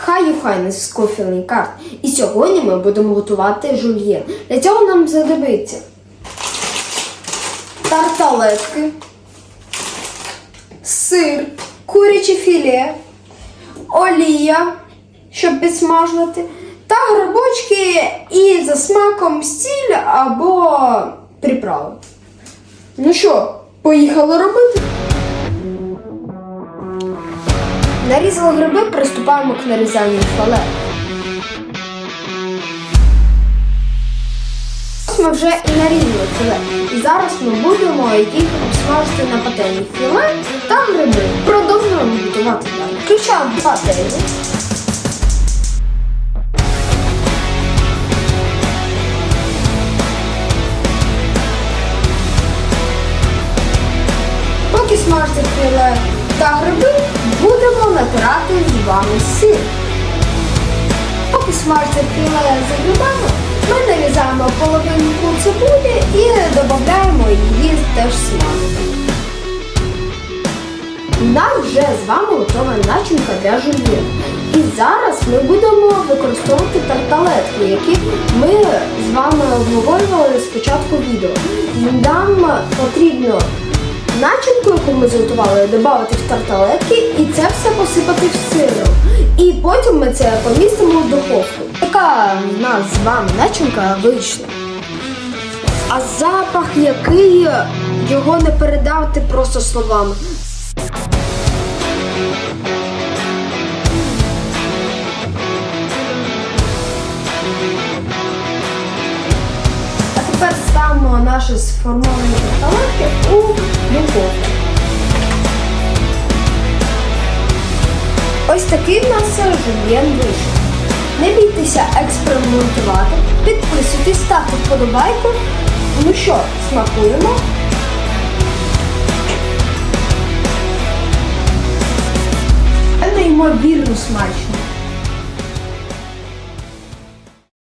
Хай Юхайнес з кофільний карт. І сьогодні ми будемо готувати жульєн. Для цього нам знадобиться тарталетки, сир, куряче філе, олія, щоб підсмажувати, та грибочки і за смаком сіль або приправи. Ну що, поїхали робити? Нарізали гриби, приступаємо к нарізанню. Ось ми вже і нарізали філе. І зараз ми будемо їх обсмажити на пательні філе та гриби. Продовжуємо готувати далі. Включаємо пательню. Поки смажте філе та гриби, будемо натирати з вами сир. Поки смажте філе з грибами, ми нарізаємо половинку цибулі і додаємо її теж смажити. У нас вже з вами готова начинка для жульєну. І зараз ми будемо використовувати тарталетки, які ми з вами обговорювали спочатку відео. Нам потрібно начинку, яку ми зготували, додати в тарталетки і це все посипати в сиром. І потім ми це помістимо в духовку. Така в нас з вами начинка вийшла. А запах, який його не передати просто словами. Тепер ставимо наші сформовані тарталетки у духовку. Ось такий в нас жульєн вийшов. Не бійтеся експериментувати, підписуйтесь, ставте вподобайку. Ну що, смакуємо. Неймовірно смачно.